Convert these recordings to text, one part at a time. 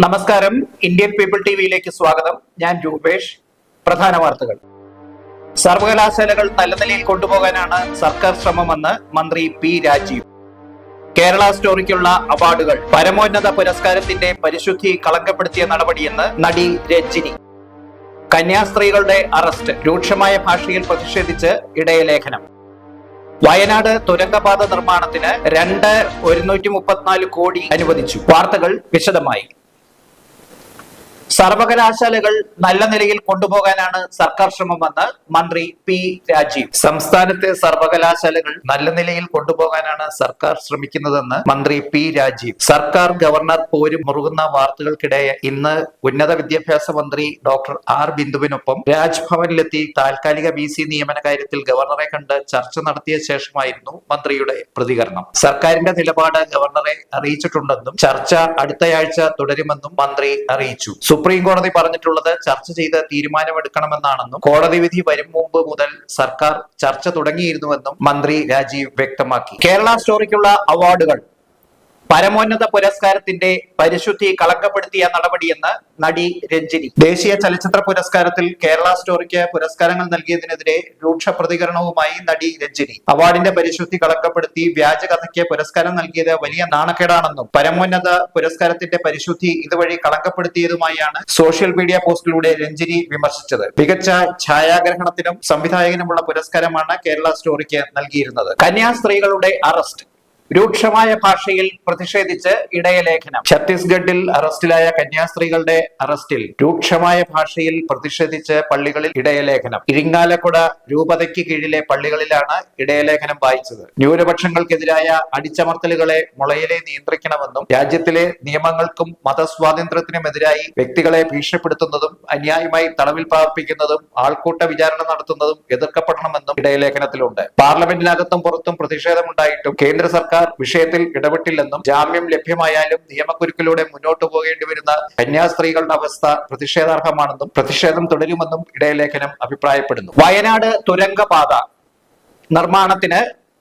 നമസ്കാരം. Indian people T വിയിലേക്ക് സ്വാഗതം. ഞാൻ രൂപേഷ്. പ്രധാന വാർത്തകൾ. സർവകലാശാലകൾ നല്ല നിലയിൽ കൊണ്ടുപോകാനാണ് സർക്കാർ ശ്രമമെന്ന് മന്ത്രി പി രാജീവ്. കേരള സ്റ്റോറിക്കുള്ള അവാർഡുകൾ പരമോന്നത പുരസ്കാരത്തിന്റെ പരിശുദ്ധി കളങ്കപ്പെടുത്തിയ നടപടിയെന്ന് നടി രഞ്ജിനി കന്യാസ്ത്രീകളുടെ അറസ്റ്റ് രൂക്ഷമായ ഭാഷയിൽ പ്രതിഷേധിച്ച് ഇടയലേഖനം. വയനാട് തുരങ്കപാത നിർമ്മാണത്തിന് രണ്ട് ഒരുന്നൂറ്റി മുപ്പത്തിനാല് കോടി അനുവദിച്ചു. വാർത്തകൾ വിശദമായി. സർവകലാശാലകൾ നല്ല നിലയിൽ കൊണ്ടുപോകാനാണ് സർക്കാർ ശ്രമമെന്ന് മന്ത്രി പി രാജീവ്. സംസ്ഥാനത്തെ സർവകലാശാലകൾ നല്ല നിലയിൽ കൊണ്ടുപോകാനാണ് സർക്കാർ ശ്രമിക്കുന്നതെന്ന് മന്ത്രി പി രാജീവ്. സർക്കാർ ഗവർണർ പോരും മുറുകുന്ന വാർത്തകൾക്കിടെ ഇന്ന് ഉന്നത വിദ്യാഭ്യാസ മന്ത്രി ഡോക്ടർ ആർ ബിന്ദുവിനൊപ്പം രാജ്ഭവനിലെത്തി താൽക്കാലിക ബി സി നിയമന കാര്യത്തിൽ ഗവർണറെ കണ്ട് ചർച്ച നടത്തിയ ശേഷമായിരുന്നു മന്ത്രിയുടെ പ്രതികരണം. സർക്കാരിന്റെ നിലപാട് ഗവർണറെ അറിയിച്ചിട്ടുണ്ടെന്നും ചർച്ച അടുത്തയാഴ്ച തുടരുമെന്നും മന്ത്രി അറിയിച്ചു. സുപ്രീം കോടതി പറഞ്ഞിട്ടുള്ളത് ചർച്ച ചെയ്ത് തീരുമാനമെടുക്കണമെന്നാണെന്നും കോടതി വിധി വരും മുമ്പ് മുതൽ സർക്കാർ ചർച്ച തുടങ്ങിയിരുന്നുവെന്നും മന്ത്രി രാജീവ് വ്യക്തമാക്കി. കേരള സ്റ്റോറിക്കുള്ള അവാർഡുകൾ പരമോന്നത പുരസ്കാരത്തിന്റെ പരിശുദ്ധി കളങ്കപ്പെടുത്തിയ നടപടിയെന്ന് നടി രഞ്ജിനി. ദേശീയ ചലച്ചിത്ര പുരസ്കാരത്തിൽ കേരള സ്റ്റോറിക്ക് പുരസ്കാരങ്ങൾ നൽകിയതിനെതിരെ രൂക്ഷ പ്രതികരണവുമായി നടി രഞ്ജിനി. അവാർഡിന്റെ പരിശുദ്ധി കളങ്കപ്പെടുത്തി വ്യാജകഥയ്ക്ക് പുരസ്കാരം നൽകിയത് വലിയ നാണക്കേടാണെന്നും പരമോന്നത പുരസ്കാരത്തിന്റെ പരിശുദ്ധി ഇതുവഴി കളങ്കപ്പെടുത്തിയതുമായാണ് സോഷ്യൽ മീഡിയ പോസ്റ്റിലൂടെ രഞ്ജിനി വിമർശിച്ചത്. മികച്ച ഛായാഗ്രഹണത്തിനും സംവിധായകനുമുള്ള പുരസ്കാരമാണ് കേരള സ്റ്റോറിക്ക് നൽകിയിരുന്നത്. കന്യാസ്ത്രീകളുടെ അറസ്റ്റ്. രൂക്ഷമായ ഭാഷയിൽ പ്രതിഷേധിച്ച് ഇടയലേഖനം. ഛത്തീസ്ഗഡിൽ അറസ്റ്റിലായ കന്യാസ്ത്രീകളുടെ അറസ്റ്റിൽ രൂക്ഷമായ ഭാഷയിൽ പ്രതിഷേധിച്ച് പള്ളികളിൽ ഇടയലേഖനം. ഇരിങ്ങാലക്കുട രൂപതയ്ക്ക് കീഴിലെ പള്ളികളിലാണ് ഇടയലേഖനം വായിച്ചത്. ന്യൂനപക്ഷങ്ങൾക്കെതിരായ അടിച്ചമർത്തലുകളെ മുളയിലെ നിയന്ത്രിക്കണമെന്നും രാജ്യത്തിലെ നിയമങ്ങൾക്കും മതസ്വാതന്ത്ര്യത്തിനുമെതിരായി വ്യക്തികളെ ഭീഷണിപ്പെടുത്തുന്നതും അന്യായമായി തടവിൽ പാർപ്പിക്കുന്നതും ആൾക്കൂട്ട വിചാരണ നടത്തുന്നതും എതിർക്കപ്പെടണമെന്നും ഇടയലേഖനത്തിലുണ്ട്. പാർലമെന്റിനകത്തും പുറത്തും പ്രതിഷേധമുണ്ടായിട്ടും കേന്ദ്ര വിഷയത്തിൽ ഇടപെട്ടില്ലെന്നും ജാമ്യം ലഭ്യമായാലും നിയമക്കുരുക്കിലൂടെ മുന്നോട്ടു പോകേണ്ടി വരുന്ന കന്യാസ്ത്രീകളുടെ അവസ്ഥ പ്രതിഷേധാർഹമാണെന്നും പ്രതിഷേധം തുടരുമെന്നും ഇടയലേഖനം അഭിപ്രായപ്പെടുന്നു. വയനാട് തുരങ്കപാത നിർമ്മാണത്തിന്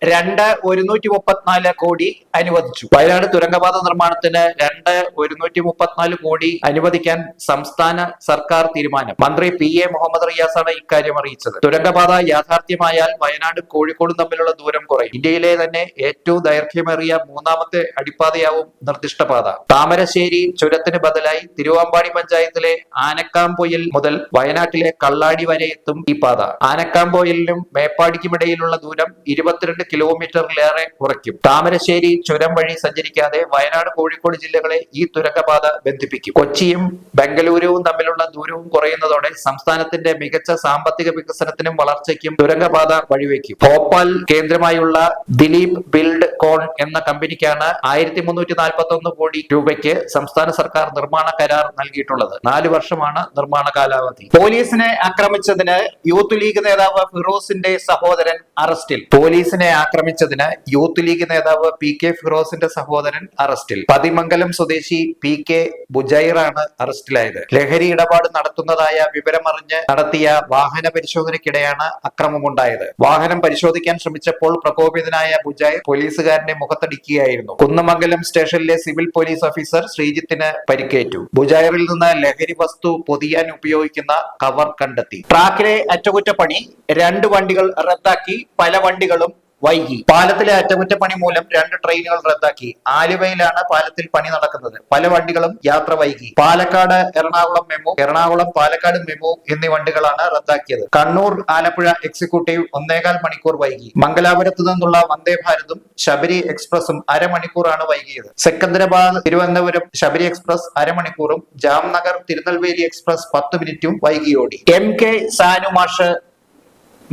രണ്ട് ഒരുന്നൂറ്റി മുപ്പത്തിനാല് കോടി അനുവദിച്ചു. വയനാട് തുരങ്കപാത നിർമ്മാണത്തിന് രണ്ട് ഒരുന്നൂറ്റി മുപ്പത്തിനാല് കോടി അനുവദിക്കാൻ സംസ്ഥാന സർക്കാർ തീരുമാനം. മന്ത്രി പി എ മുഹമ്മദ് റിയാസാണ് ഇക്കാര്യം അറിയിച്ചത്. തുരങ്കപാത യാഥാർത്ഥ്യമായാൽ വയനാട് കോഴിക്കോടും തമ്മിലുള്ള ദൂരം കുറയും. ഇന്ത്യയിലെ തന്നെ ഏറ്റവും ദൈർഘ്യമേറിയ മൂന്നാമത്തെ അടിപ്പാതയാവും നിർദ്ദിഷ്ട പാത താമരശ്ശേരി ചുരത്തിന് ബദലായി തിരുവാമ്പാടി പഞ്ചായത്തിലെ ആനക്കാംപൊയിൽ മുതൽ വയനാട്ടിലെ കള്ളാടി വരെ എത്തും ഈ പാത. ആനക്കാംപൊയിലിനും മേപ്പാടിക്കുമിടയിലുള്ള ദൂരം ഇരുപത്തിരണ്ട് കിലോമീറ്ററിലേറെ കുറയ്ക്കും. താമരശ്ശേരി ചുരം വഴി സഞ്ചരിക്കാതെ വയനാട് കോഴിക്കോട് ജില്ലകളെ ഈ തുരങ്കപാത ബന്ധിപ്പിക്കും. കൊച്ചിയും ബംഗളൂരുവും തമ്മിലുള്ള ദൂരവും കുറയുന്നതോടെ സംസ്ഥാനത്തിന്റെ മികച്ച സാമ്പത്തിക വികസനത്തിനും വളർച്ചയ്ക്കും തുരങ്കപാത വഴിവെക്കും. ഭോപ്പാൽ കേന്ദ്രമായുള്ള ദിലീപ് ബിൽഡ് കോൺ എന്ന കമ്പനിക്കാണ് ആയിരത്തി മുന്നൂറ്റി നാൽപ്പത്തി ഒന്ന് കോടി രൂപയ്ക്ക് സംസ്ഥാന സർക്കാർ നിർമ്മാണ കരാർ നൽകിയിട്ടുള്ളത്. നാല് വർഷമാണ് നിർമ്മാണ കാലാവധി. പോലീസിനെ ആക്രമിച്ചതിന് യൂത്ത് ലീഗ് നേതാവ് ഫിറോസിന്റെ സഹോദരൻ അറസ്റ്റിൽ. പോലീസിനെ ആക്രമിച്ചതിന് യൂത്ത് ലീഗ് നേതാവ് പി കെ ഫിറോസിന്റെ സഹോദരൻ അറസ്റ്റിൽ. പതിമംഗലം സ്വദേശി പി കെ ബുജൈറാണ് അറസ്റ്റിലായത്. ലഹരി ഇടപാട് നടത്തുന്നതായ വിവരമറിഞ്ഞ് നടത്തിയ വാഹന പരിശോധനയ്ക്കിടെയാണ് അക്രമമുണ്ടായത്. വാഹനം പരിശോധിക്കാൻ ശ്രമിച്ചപ്പോൾ പ്രകോപിതനായ ബുജൈർ പോലീസുകാരന്റെ മുഖത്തടിക്കുകയായിരുന്നു. കുന്നമംഗലം സ്റ്റേഷനിലെ സിവിൽ പോലീസ് ഓഫീസർ ശ്രീജിത്തിന് പരിക്കേറ്റു. ബുജൈറിൽ നിന്ന് ലഹരി വസ്തു പൊതിയാൻ ഉപയോഗിക്കുന്ന കവർ കണ്ടെത്തി. ട്രാക്കിലെ അറ്റകുറ്റപ്പണി രണ്ട് വണ്ടികൾ റദ്ദാക്കി. പല വണ്ടികളും വൈകി. പാലത്തിലെ അറ്റകുറ്റപ്പണി മൂലം രണ്ട് ട്രെയിനുകൾ റദ്ദാക്കി. ആലുവയിലാണ് പാലത്തിൽ പണി നടക്കുന്നത്. പല വണ്ടികളും യാത്ര വൈകി. പാലക്കാട് എറണാകുളം മെമു എറണാകുളം പാലക്കാട് മെമു എന്നീ വണ്ടികളാണ് റദ്ദാക്കിയത്. കണ്ണൂർ ആലപ്പുഴ എക്സിക്യൂട്ടീവ് ഒന്നേകാൽ മണിക്കൂർ വൈകി. മംഗലാപുരത്ത് നിന്നുള്ള വന്ദേ ഭാരതും ശബരി എക്സ്പ്രസും അരമണിക്കൂറാണ് വൈകിയത്. സെക്കന്ദരാബാദ് തിരുവനന്തപുരം ശബരി എക്സ്പ്രസ് അരമണിക്കൂറും ജാംനഗർ തിരുനെൽവേലി എക്സ്പ്രസ് പത്ത് മിനിറ്റും വൈകിയോടി. M K സാനുമാഷ്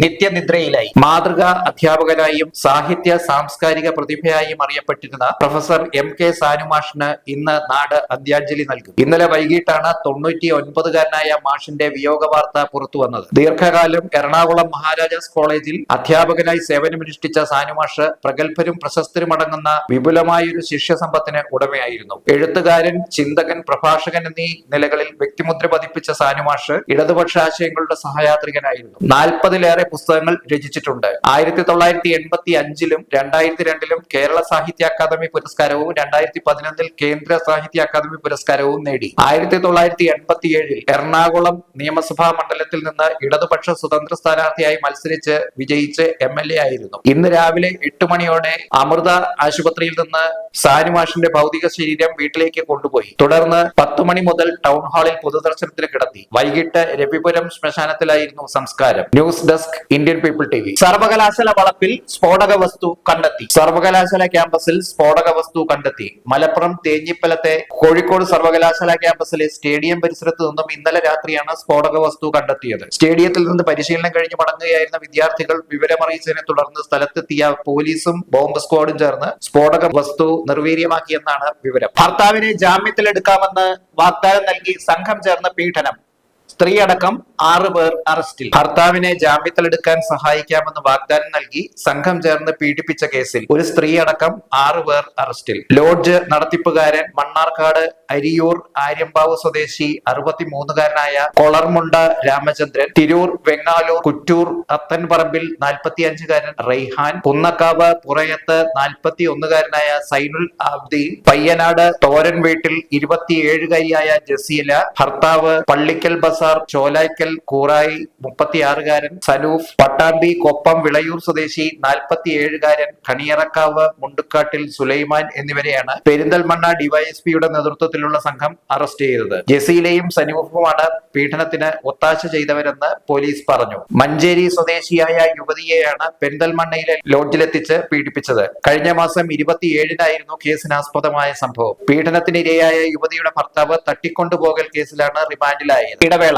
നിത്യനിദ്രയിലായി. മാതൃകാ അധ്യാപകനായും സാഹിത്യ സാംസ്കാരിക പ്രതിഭയായും അറിയപ്പെട്ടിരുന്ന പ്രൊഫസർ എം കെ സാനുമാഷിന് ഇന്ന് നാട് അന്ത്യാഞ്ജലി നൽകും. ഇന്നലെ വൈകിട്ടാണ് തൊണ്ണൂറ്റി ഒൻപതുകാരനായ മാഷിന്റെ വിയോഗ വാർത്ത പുറത്തു വന്നത് ദീർഘകാലം എറണാകുളം മഹാരാജാസ് കോളേജിൽ അധ്യാപകനായി സേവനമനുഷ്ഠിച്ച സാനുമാഷ് പ്രഗത്ഭരും പ്രശസ്തരും അടങ്ങുന്ന വിപുലമായൊരു ശിഷ്യസമ്പത്തിന് ഉടമയായിരുന്നു. എഴുത്തുകാരൻ ചിന്തകൻ പ്രഭാഷകൻ എന്നീ നിലകളിൽ വ്യക്തിമുദ്ര പതിപ്പിച്ച സാനുമാഷ് ഇടതുപക്ഷ ആശയങ്ങളുടെ സഹയാത്രികനായിരുന്നു. നാൽപ്പതിലേറെ പുസ്തകങ്ങൾ രചിച്ചിട്ടുണ്ട്. ആയിരത്തി തൊള്ളായിരത്തി എൺപത്തി അഞ്ചിലും രണ്ടായിരത്തി രണ്ടിലും കേരള സാഹിത്യ അക്കാദമി പുരസ്കാരവും രണ്ടായിരത്തി പതിനൊന്നിൽ കേന്ദ്ര സാഹിത്യ അക്കാദമി പുരസ്കാരവും നേടി. ആയിരത്തി തൊള്ളായിരത്തി എൺപത്തി ഏഴിൽ എറണാകുളം നിയമസഭാ മണ്ഡലത്തിൽ നിന്ന് ഇടതുപക്ഷ സ്വതന്ത്ര സ്ഥാനാർത്ഥിയായി മത്സരിച്ച് വിജയിച്ച് എം എൽ എ ആയിരുന്നു. ഇന്ന് രാവിലെ എട്ട് മണിയോടെ അമൃത ആശുപത്രിയിൽ നിന്ന് സാനുമാഷിന്റെ ഭൗതിക ശരീരം വീട്ടിലേക്ക് കൊണ്ടുപോയി. തുടർന്ന് പത്തു മണി മുതൽ ടൗൺ ഹാളിൽ പൊതുദർശനത്തിന് കിടത്തി. വൈകിട്ട് രവിപുരം ശ്മശാനത്തിലായിരുന്നു സംസ്കാരം. News desk Indian people T V സർവകലാശാല വളപ്പിൽ സ്ഫോടക വസ്തു കണ്ടെത്തി. സർവകലാശാല ക്യാമ്പസിൽ സ്ഫോടക വസ്തു കണ്ടെത്തി. മലപ്പുറം തേഞ്ഞിപ്പലത്തെ കോഴിക്കോട് സർവകലാശാല ക്യാമ്പസിലെ സ്റ്റേഡിയം പരിസരത്ത് നിന്നും ഇന്നലെ രാത്രിയാണ് സ്ഫോടക വസ്തു കണ്ടെത്തിയത്. സ്റ്റേഡിയത്തിൽ നിന്ന് പരിശീലനം കഴിഞ്ഞ് മടങ്ങുകയായിരുന്ന വിദ്യാർത്ഥികൾ വിവരമറിയിച്ചതിനെ തുടർന്ന് സ്ഥലത്തെത്തിയ പോലീസും ബോംബ് സ്ക്വാഡും ചേർന്ന് സ്ഫോടക വസ്തു നിർവീര്യമാക്കിയെന്നാണ് വിവരം. ഭർത്താവിനെ ജാമ്യത്തിലെടുക്കാമെന്ന് വാഗ്ദാനം നൽകി സംഘം ചേർന്ന പീഡനം. സ്ത്രീയടക്കം ആറ് പേർ അറസ്റ്റിൽ. ഭർത്താവിനെ ജാമ്യത്തിലെടുക്കാൻ സഹായിക്കാമെന്ന് വാഗ്ദാനം നൽകി സംഘം ചേർന്ന് പീഡിപ്പിച്ച കേസിൽ ഒരു സ്ത്രീയടക്കം ആറ് പേർ അറസ്റ്റിൽ. ലോഡ്ജ് നടത്തിപ്പുകാരൻ മണ്ണാർക്കാട് അരിയൂർ ആര്യമ്പാവ് സ്വദേശി അറുപത്തിമൂന്നുകാരനായ കൊളർമുണ്ട രാമചന്ദ്രൻ തിരൂർ വെങ്ങാലൂർ കുറ്റൂർ അത്തൻപറമ്പിൽ നാൽപ്പത്തിയഞ്ചുകാരൻ റെയ്ഹാൻ കുന്നക്കാവ് പുറയത്ത് നാൽപ്പത്തി ഒന്നുകാരനായ സൈനുൽ അബ്ദീൻ പയ്യനാട് തോരൻ വീട്ടിൽ ഇരുപത്തിയേഴുകാരിയായ ജസീല ഭർത്താവ് പള്ളിക്കൽ ബസാർ ചോലായ്ക്കൽ കൂറായി മുപ്പത്തിയാറുകാരൻ സനൂഫ് പട്ടാമ്പി കൊപ്പം വിളയൂർ സ്വദേശി നാൽപ്പത്തിയേഴുകാരൻ കണിയറക്കാവ് മുണ്ടുക്കാട്ടിൽ സുലൈമാൻ എന്നിവരെയാണ് പെരിന്തൽമണ്ണ ഡിവൈഎസ്പിയുടെ നേതൃത്വത്തിലുള്ള സംഘം അറസ്റ്റ് ചെയ്തത്. ജസീലയും സനൂഫുമാണ് പീഡനത്തിന് ഒത്താശ ചെയ്തവരെന്ന് പോലീസ് പറഞ്ഞു. മഞ്ചേരി സ്വദേശിയായ യുവതിയെയാണ് പെരിന്തൽമണ്ണയിലെ ലോഡ്ജിലെത്തിച്ച് പീഡിപ്പിച്ചത്. കഴിഞ്ഞ മാസം ഇരുപത്തിയേഴിനായിരുന്നു കേസിനാസ്പദമായ സംഭവം. പീഡനത്തിനിരയായ യുവതിയുടെ ഭർത്താവ് തട്ടിക്കൊണ്ടുപോകൽ കേസിലാണ് റിമാൻഡിലായത്. ഇടവേള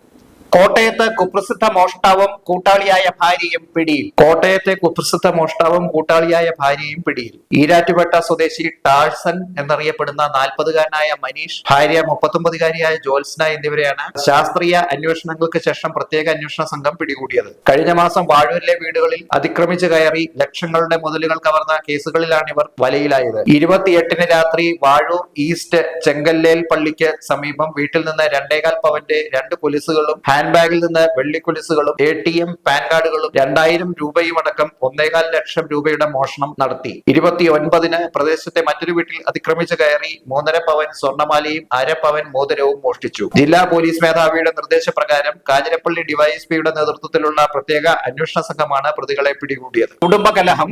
കോട്ടയത്ത് കുപ്രസിദ്ധ മോഷ്ടാവും കൂട്ടാളിയായ ഭാര്യയും പിടിയിൽ. കോട്ടയത്തെ കുപ്രസിദ്ധ മോഷ്ടാവും കൂട്ടാളിയായ ഭാര്യയും പിടിയിൽ. ഈരാറ്റുപേട്ട സ്വദേശി ടാഴ്സൺ എന്നറിയപ്പെടുന്ന നാൽപ്പതുകാരനായ മനീഷ് ഭാര്യ മുപ്പത്തൊമ്പതുകാരിയായ ജോത്സ്ന എന്നിവരെയാണ് ശാസ്ത്രീയ അന്വേഷണങ്ങൾക്ക് ശേഷം പ്രത്യേക അന്വേഷണ സംഘം പിടികൂടിയത്. കഴിഞ്ഞ മാസം വാഴൂരിലെ വീടുകളിൽ അതിക്രമിച്ചു കയറി ലക്ഷങ്ങളുടെ മുതലുകൾ കവർന്ന കേസുകളിലാണ് ഇവർ വലയിലായത്. ഇരുപത്തിയെട്ടിന് രാത്രി വാഴൂർ ഈസ്റ്റ് ചെങ്കല്ലേൽ പള്ളിക്ക് സമീപം വീട്ടിൽ നിന്ന് രണ്ടേകാൽ പവന്റെ രണ്ട് കൊലുസുകളും ഹാൻഡ് ബാഗിൽ നിന്ന് വെള്ളിക്കുലിസുകളും എ ടി എം പാൻ കാർഡുകളും രണ്ടായിരം രൂപയും അടക്കം ഒന്നേകാൽ ലക്ഷം രൂപയുടെ മോഷണം നടത്തി. ഇരുപത്തി ഒൻപതിന് പ്രദേശത്തെ മറ്റൊരു വീട്ടിൽ അതിക്രമിച്ചു കയറി മൂന്നര പവൻ സ്വർണമാലയും അര പവൻ മോതിരവും മോഷ്ടിച്ചു. ജില്ലാ പോലീസ് മേധാവിയുടെ നിർദ്ദേശപ്രകാരം കാഞ്ഞിരപ്പള്ളി ഡിവൈഎസ്പിയുടെ നേതൃത്വത്തിലുള്ള പ്രത്യേക അന്വേഷണ സംഘമാണ് പ്രതികളെ പിടികൂടിയത്. കുടുംബകലഹം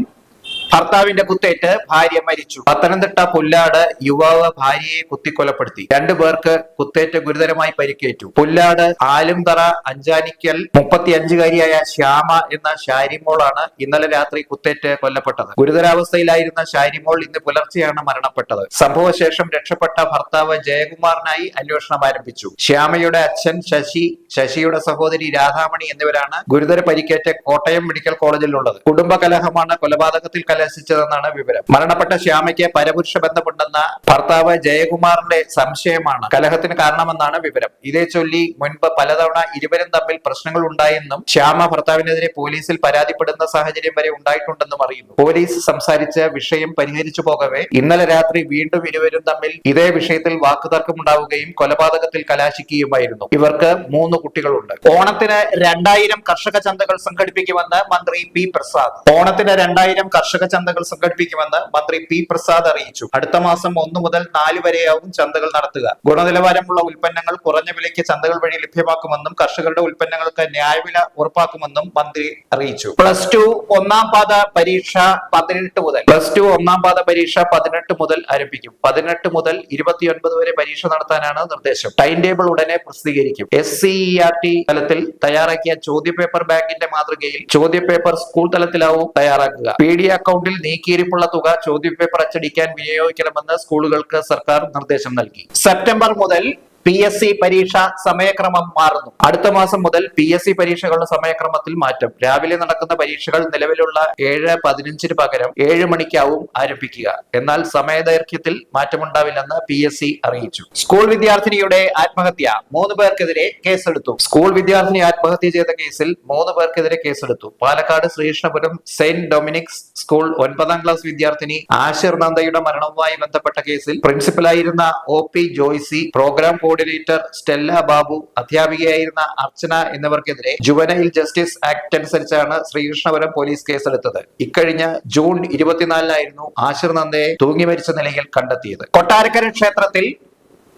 ഭർത്താവിന്റെ കുത്തേറ്റ് ഭാര്യ മരിച്ചു. പത്തനംതിട്ട പുല്ലാട് യുവാവ് ഭാര്യയെ കുത്തിക്കൊലപ്പെടുത്തി. രണ്ടു പേർക്ക് കുത്തേറ്റ് ഗുരുതരമായി പരിക്കേറ്റു. പുല്ലാട് ആലുംതറ അഞ്ചാനിക്കൽ മുപ്പത്തിയഞ്ചുകാരിയായ ശ്യാമ എന്ന ഷാരിമോളാണ് ഇന്നലെ രാത്രി കുത്തേറ്റ് കൊല്ലപ്പെട്ടത്. ഗുരുതരാവസ്ഥയിലായിരുന്ന ഷാരിമോൾ ഇന്ന് പുലർച്ചെയാണ് മരണപ്പെട്ടത്. സംഭവശേഷം രക്ഷപ്പെട്ട ഭർത്താവ് ജയകുമാറിനായി അന്വേഷണം ആരംഭിച്ചു. ശ്യാമയുടെ അച്ഛൻ ശശി ശശിയുടെ സഹോദരി രാധാമണി എന്നിവരാണ് ഗുരുതര പരിക്കേറ്റ് കോട്ടയം മെഡിക്കൽ കോളേജിലുള്ളത്. കുടുംബകലഹമാണ് കൊലപാതകത്തിൽ കലാശിച്ചത് കലാശിച്ചതെന്നാണ് വിവരം. മരണപ്പെട്ട ശ്യാമയ്ക്ക് പരപുരുഷ ബന്ധമുണ്ടെന്ന ഭർത്താവ് ജയകുമാറിന്റെ സംശയമാണ് കലഹത്തിന് കാരണമെന്നാണ് വിവരം. ഇതേ ചൊല്ലി മുൻപ് പലതവണ ഇരുവരും തമ്മിൽ പ്രശ്നങ്ങൾ ഉണ്ടായെന്നും ശ്യാമ ഭർത്താവിനെതിരെ പോലീസിൽ പരാതിപ്പെടുന്ന സാഹചര്യം വരെ ഉണ്ടായിട്ടുണ്ടെന്നും അറിയുന്നു. പോലീസ് സംസാരിച്ച് വിഷയം പരിഹരിച്ചു പോകവേ ഇന്നലെ രാത്രി വീണ്ടും ഇരുവരും തമ്മിൽ ഇതേ വിഷയത്തിൽ വാക്കുതർക്കമുണ്ടാവുകയും കൊലപാതകത്തിൽ കലാശിക്കുകയുമായിരുന്നു. ഇവർക്ക് മൂന്ന് കുട്ടികളുണ്ട്. ഓണത്തിന് രണ്ടായിരം കർഷക ചന്തകൾ സംഘടിപ്പിക്കുമെന്ന് മന്ത്രി പി പ്രസാദ്. ഓണത്തിന് രണ്ടായിരം കർഷക ചന്തകൾ സംഘടിപ്പിക്കുമെന്ന് മന്ത്രി പി പ്രസാദ് അറിയിച്ചു. അടുത്ത മാസം ഒന്ന് മുതൽ നാല് വരെയാവും ചന്തകൾ നടത്തുക. ഗുണനിലവാരമുള്ള ഉൽപ്പന്നങ്ങൾ കുറഞ്ഞ വിലയ്ക്ക് ചന്തകൾ വഴി ലഭ്യമാക്കുമെന്നും കർഷകരുടെ ഉൽപ്പന്നങ്ങൾക്ക് ന്യായവില ഉറപ്പാക്കുമെന്നും മന്ത്രി അറിയിച്ചു. പ്ലസ് ടു ഒന്നാം പാത പരീക്ഷ പതിനെട്ട് മുതൽ. പ്ലസ് ടു ഒന്നാം പാത പരീക്ഷ പതിനെട്ട് മുതൽ ആരംഭിക്കും. പതിനെട്ട് മുതൽ ഇരുപത്തിയൊൻപത് വരെ പരീക്ഷ നടത്താനാണ് നിർദ്ദേശം. ടൈം ടേബിൾ ഉടനെ പ്രസിദ്ധീകരിക്കും. S C E R T തലത്തിൽ തയ്യാറാക്കിയ ചോദ്യപേപ്പർ ബാങ്കിന്റെ മാതൃകയിൽ ചോദ്യപേപ്പർ സ്കൂൾ തലത്തിലാവും തയ്യാറാക്കുക. പി ഡി അക്കൗണ്ടിൽ നീക്കിയിരിപ്പുള്ള തുക ചോദ്യപേപ്പർ അച്ചടിക്കാൻ വിനിയോഗിക്കണമെന്ന് സ്കൂളുകൾക്ക് സർക്കാർ നിർദ്ദേശം നൽകി. സെപ്റ്റംബർ മുതൽ പി എസ് സി പരീക്ഷ സമയക്രമം മാറുന്നു. അടുത്ത മാസം മുതൽ പി എസ് സി പരീക്ഷകളുടെ സമയക്രമത്തിൽ മാറ്റം. രാവിലെ നടക്കുന്ന പരീക്ഷകൾ നിലവിലുള്ള ഏഴ് പതിനഞ്ചിന് പകരം ഏഴ് മണിക്കാവും ആരംഭിക്കുക. എന്നാൽ സമയദൈർഘ്യത്തിൽ മാറ്റമുണ്ടാവില്ലെന്ന് പി എസ് സി അറിയിച്ചു. സ്കൂൾ വിദ്യാർത്ഥിനിയുടെ ആത്മഹത്യ. മൂന്ന് പേർക്കെതിരെ കേസെടുത്തു. സ്കൂൾ വിദ്യാർത്ഥിനി ആത്മഹത്യ ചെയ്ത കേസിൽ മൂന്ന് പേർക്കെതിരെ കേസെടുത്തു. Palakkad Sreekrishnapuram saint Dominic's school ഒൻപതാം ക്ലാസ് വിദ്യാർത്ഥിനി ആഷിർ നന്ദയുടെ മരണവുമായി ബന്ധപ്പെട്ട കേസിൽ പ്രിൻസിപ്പലായിരുന്ന O P Joycy programme coordinator Stella Babu അധ്യാപികയായിരുന്ന Archana എന്നിവർക്കെതിരെ ജുവനൈൽ ജസ്റ്റിസ് ആക്ട് അനുസരിച്ചാണ് ശ്രീകൃഷ്ണപുരം പോലീസ് കേസെടുത്തത്. ഇക്കഴിഞ്ഞ ജൂൺ ഇരുപത്തിനാലിനായിരുന്നു ആശിർ നന്ദയെ തൂങ്ങി മരിച്ച നിലയിൽ കണ്ടെത്തിയത്. കൊട്ടാരക്കര ക്ഷേത്രത്തിൽ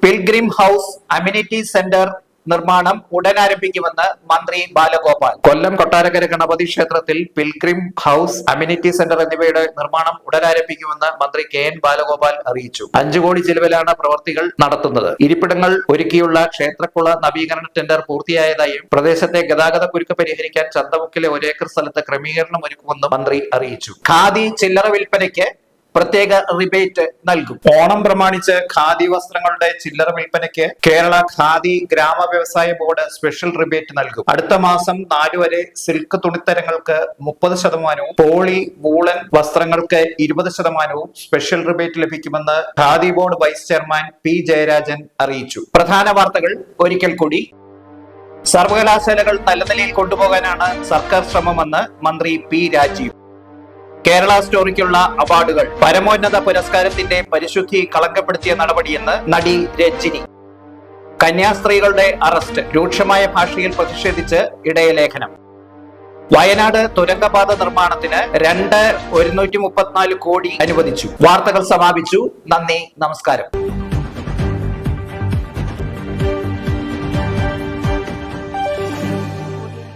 പിൽഗ്രിം ഹൗസ് അമ്യൂണിറ്റി സെന്റർ നിർമ്മാണം ഉടൻ ആരംഭിക്കുമെന്ന് മന്ത്രി ബാലഗോപാൽ. കൊല്ലം കൊട്ടാരക്കര ഗണപതി ക്ഷേത്രത്തിൽ പിൽഗ്രിം ഹൗസ് അമ്യൂണിറ്റി സെന്റർ എന്നിവയുടെ നിർമ്മാണം ഉടൻ ആരംഭിക്കുമെന്ന് മന്ത്രി കെ എൻ ബാലഗോപാൽ അറിയിച്ചു. അഞ്ചു കോടി ചെലവിലാണ് പ്രവർത്തികൾ നടത്തുന്നത്. ഇരിപ്പിടങ്ങൾ ഒരുക്കിയുള്ള ക്ഷേത്രക്കുള നവീകരണ ടെൻഡർ പൂർത്തിയായതായും പ്രദേശത്തെ ഗതാഗത കുരുക്ക് പരിഹരിക്കാൻ ചന്തമുക്കിലെ ഒരേക്കർ സ്ഥലത്ത് ക്രമീകരണം ഒരുക്കുമെന്നും മന്ത്രി അറിയിച്ചു. ഖാദി ചില്ലറ വിൽപ്പനയ്ക്ക് പ്രത്യേക റിബേറ്റ് നൽകും. ഓണം പ്രമാണിച്ച് ഖാദി വസ്ത്രങ്ങളുടെ ചില്ലറ വിൽപ്പനയ്ക്ക് കേരള ഖാദി ഗ്രാമ വ്യവസായ ബോർഡ് സ്പെഷ്യൽ റിബേറ്റ് നൽകും. അടുത്ത മാസം നാലു വരെ സിൽക്ക് തുണിത്തരങ്ങൾക്ക് മുപ്പത് ശതമാനവും പോളി വൂളൻ വസ്ത്രങ്ങൾക്ക് ഇരുപത് ശതമാനവും സ്പെഷ്യൽ റിബേറ്റ് ലഭിക്കുമെന്ന് Khadi board vice chairman P Jayarajan അറിയിച്ചു. പ്രധാന വാർത്തകൾ ഒരിക്കൽ കൂടി. സർവകലാശാലകൾ നല്ല നിലയിൽ കൊണ്ടുപോകാനാണ് സർക്കാർ ശ്രമമെന്ന് മന്ത്രി പി രാജീവ്. കേരള സ്റ്റോറിക്കുള്ള അവാർഡുകൾ പരമോന്നത പുരസ്കാരത്തിന്റെ പരിശുദ്ധി കളങ്കപ്പെടുത്തിയ നടപടിയെന്ന് നടി രഞ്ജിനി. കന്യാസ്ത്രീകളുടെ അറസ്റ്റ് രൂക്ഷമായ ഭാഷയിൽ പ്രതിഷേധിച്ച് ഇടയലേഖനം. വയനാട് തുരങ്കപാത നിർമ്മാണത്തിന് രണ്ട് ഒരുന്നൂറ്റി മുപ്പത്തിനാല് കോടി അനുവദിച്ചു. വാർത്തകൾ സമാപിച്ചു. നന്ദി നമസ്കാരം.